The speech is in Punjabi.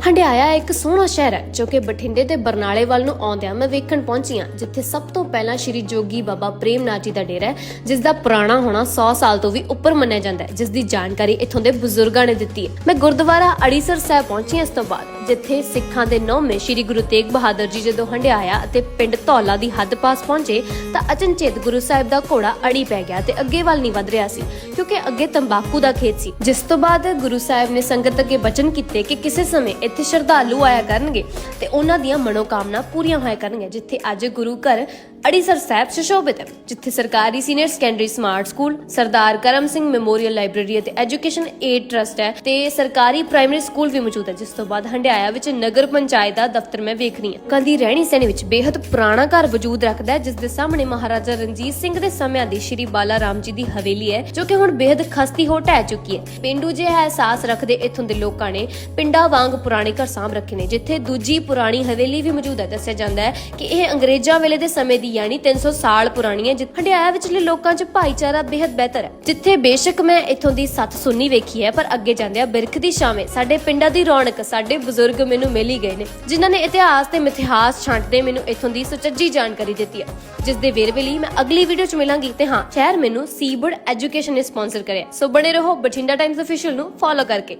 ਹੰਡਿਆਇਆ ਇੱਕ ਸੋਹਣਾ ਸ਼ਹਿਰ ਹੈ, ਜੋ ਕਿ ਬਠਿੰਡੇ ਤੇ ਬਰਨਾਲੇ ਵੱਲ ਨੂੰ ਆਉਂਦਿਆਂ ਮੈਂ ਵੇਖਣ ਪਹੁੰਚੀ ਹਾਂ, ਜਿੱਥੇ ਸਭ ਤੋਂ ਪਹਿਲਾਂ ਸ਼੍ਰੀ ਜੋਗੀ ਬਾਬਾ ਪ੍ਰੇਮਨਾਥ ਜੀ ਦਾ ਡੇਰਾ ਹੈ ਜਿਸ ਦਾ ਪੁਰਾਣਾ ਹੋਣਾ 100 ਸਾਲ ਤੋਂ ਵੀ ਉੱਪਰ ਮੰਨਿਆ ਜਾਂਦਾ ਹੈ ਜਿਸ ਦੀ ਜਾਣਕਾਰੀ ਇੱਥੋਂ ਦੇ ਬਜ਼ੁਰਗਾਂ ਨੇ ਦਿੱਤੀ ਹੈ। ਮੈਂ ਗੁਰਦੁਆਰਾ ਅੜੀਸਰ ਸਾਹਿਬ ਪਹੁੰਚੀ ਹਾਂ ਇਸ ਤੋਂ ਬਾਅਦ। ਜਿੱਥੇ ਸਿੱਖਾਂ ਦੇ ਨੌਵੇਂ ਸ਼੍ਰੀ ਗੁਰੂ ਤੇਗ ਬਹਾਦਰ ਜੀ ਜਦੋਂ ਹੰਡਿਆਇਆ ਅਤੇ ਪਿੰਡ ਧੌਲਾ ਦੀ ਹੱਦ ਪਾਸ ਪਹੁੰਚੇ, ਤਾਂ ਅਚਨਚੇਤ ਗੁਰੂ ਸਾਹਿਬ ਦਾ ਘੋੜਾ ਅੜੀ ਪੈ ਗਿਆ ਤੇ ਅੱਗੇ ਵੱਲ ਨਹੀਂ ਵਧ ਰਿਹਾ ਸੀ, ਕਿਉਂਕਿ ਅੱਗੇ ਤੰਬਾਕੂ ਦਾ ਖੇਤ ਸੀ। ਜਿਸ ਤੋਂ ਬਾਅਦ ਗੁਰੂ ਸਾਹਿਬ ਨੇ ਸੰਗਤ ਅੱਗੇ ਬਚਨ ਕੀਤੇ ਕਿ ਕਿਸੇ ਸਮੇਂ ਇੱਥੇ ਸ਼ਰਧਾਲੂ ਆਇਆ ਕਰਨਗੇ ਤੇ ਉਹਨਾਂ ਦੀਆਂ ਮਨੋਕਾਮਨਾ ਪੂਰੀਆਂ ਹੋਇਆ ਕਰਨਗੀਆਂ, ਜਿੱਥੇ ਅੱਜ ਗੁਰੂ ਘਰ ਅੜੀਸਰ ਸਾਹਿਬ ਸੁਸ਼ੋਭਿਤ ਹੈ, ਜਿੱਥੇ ਸਰਕਾਰੀ senior secondary smart school, Sardar Karam Singh memorial library ਅਤੇ ਐਜੂਕੇਸ਼ਨ ਏਡ ਟਰਸਟ ਹੈ ਤੇ ਸਰਕਾਰੀ ਪ੍ਰਾਇਮਰੀ ਸਕੂਲ ਵੀ ਮੌਜੂਦ ਹੈ, ਜਿਸ ਤੋਂ ਬਾਅਦ ਹੰਡਿਆਇਆ ਢਾਇਆ ਵਿੱਚ ਨਗਰ ਪੰਚਾਇਤ ਦਾ ਦਫ਼ਤਰ ਮੈਂ ਵੇਖ ਰਹੀ ਹਾਂ। ਕੱਲ ਦੀ ਰਹਿਣੀ ਸਹਿਣੀ ਵਿੱਚ ਬੇਹੱਦ ਪੁਰਾਣਾ ਘਰ ਵਜੂਦ ਰੱਖਦਾ ਹੈ, ਜਿਸ ਦੇ ਸਾਹਮਣੇ ਮਹਾਰਾਜਾ ਰਣਜੀਤ ਸਿੰਘ ਦੇ ਸਮਿਆਂ ਦੀ ਸ਼੍ਰੀ ਬਾਲਾ ਰਾਮ ਜੀ ਦੀ ਹਵੇਲੀ ਹੈ, ਜੋ ਕਿ ਹੁਣ ਬੇਹੱਦ ਖਸਤੀ ਹੋ ਢਹਿ ਚੁੱਕੀ ਹੈ। ਪਿੰਡੂ ਜੇ ਅਹਿਸਾਸ ਰੱਖਦੇ ਇੱਥੋਂ ਦੇ ਲੋਕਾਂ ਨੇ ਪਿੰਡਾਂ ਵਾਂਗ ਪੁਰਾਣੇ ਘਰ ਸਾਂਭ ਰੱਖੇ ਨੇ, ਜਿੱਥੇ ਦੂਜੀ ਪੁਰਾਣੀ ਹਵੇਲੀ ਵੀ ਮੌਜੂਦ ਹੈ। ਦੱਸਿਆ ਜਾਂਦਾ ਹੈ ਕਿ ਇਹ ਅੰਗਰੇਜ਼ਾਂ ਵੇਲੇ ਦੇ ਸਮੇਂ ਦੀ ਯਾਨੀ 300 ਸਾਲ ਪੁਰਾਣੀ ਹੈ ਜਿੱਥੇ ਹੰਡਿਆਇਆ ਵਿਚਲੇ ਲੋਕਾਂ 'ਚ ਭਾਈਚਾਰਾ ਬੇहद ਬਿਹਤਰ ਹੈ, ਜਿੱਥੇ ਬੇਸ਼ੱਕ ਮੈਂ ਇੱਥੋਂ ਦੀ ਸੱਤ ਸੁੰਨੀ ਵੇਖੀ ਹੈ, ਪਰ ਅੱਗੇ ਜਾਂਦੇ ਆ ਬਿਰਖ ਦੀ ਛਾਵੇਂ, ਸਾਡੇ ਪਿੰਡਾਂ ਦੀ ਰੌਣਕ, ਸਾਡੇ ਬਜ਼ੁਰਗ ਮੈਨੂੰ ਮਿਲ ਹੀ ਗਏ ਨੇ, ਜਿਨ੍ਹਾਂ ਨੇ ਇਤਿਹਾਸ ਤੇ ਮਿਥਿਹਾਸ ਛਾਂਟਦੇ ਮੈਨੂੰ ਇਥੋਂ ਦੀ ਸੁਚੱਜੀ ਜਾਣਕਾਰੀ ਦਿੱਤੀ ਹੈ। ਜਿਸ ਦੇ ਵੇਰਵੇ ਲਈ ਮੈਂ ਅਗਲੀ ਵੀਡੀਓ 'ਚ ਮਿਲਾਂਗੀ ਤੇ ਹਾਂ, ਸ਼ਹਿਰ ਮੈਨੂੰ ਸੀਬਰਡ ਐਜੂਕੇਸ਼ਨ ਨੇ ਸਪਾਂਸਰ ਕਰਿਆ ਸੋ ਬਣੇ ਰਹੋ ਬਠਿੰਡਾ ਟਾਈਮਜ਼ ਅਫੀਸ਼ੀਅਲ ਨੂੰ ਫੋਲੋ ਕਰਕੇ।